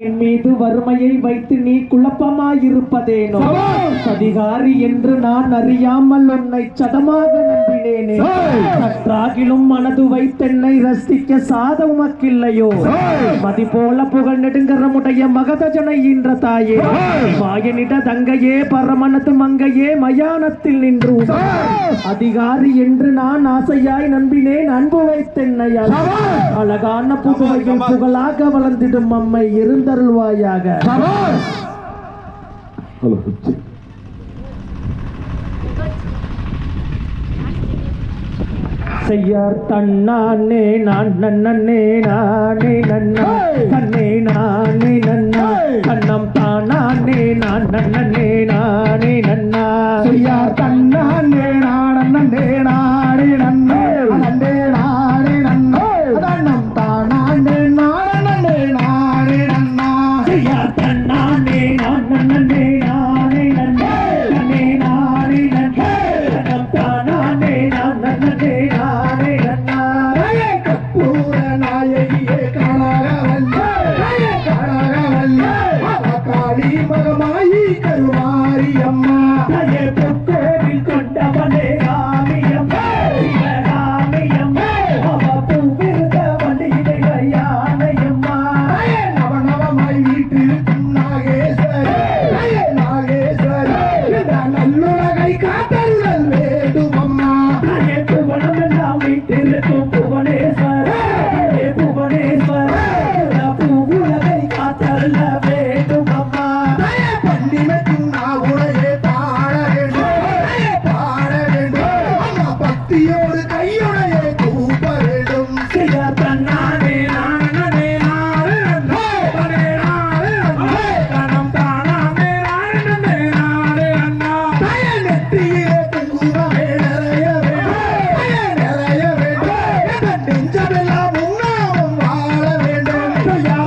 என் மீது வறுமையை வைத்து நீ குழப்பமாயிருப்பதேனோ? அதிகாரி என்று நான் அறியாமல் உன்னை சதமாக நம்பினேனே. சற்றாகிலும் மனது வைத்தென்னை ரசிக்க சாத உமக்கில்லையோ? மதி போல புகழ் நெடுங்கரமுடைய மகதஜனை என்ற தாயே. வாயனிட தங்கையே பரமனது மங்கையே மயானத்தில் நின்று அதிகாரி என்று நான் ஆசையாய் நம்பினேன் அன்பு வைத்தென்னையால் அழகான புதுவையில் புகழாக வளர்ந்திடும் அம்மை இருந்து தருள்வாயாக செய்யார் தன்னானே நான் நன்னே நானே நன்னே. Hallelujah.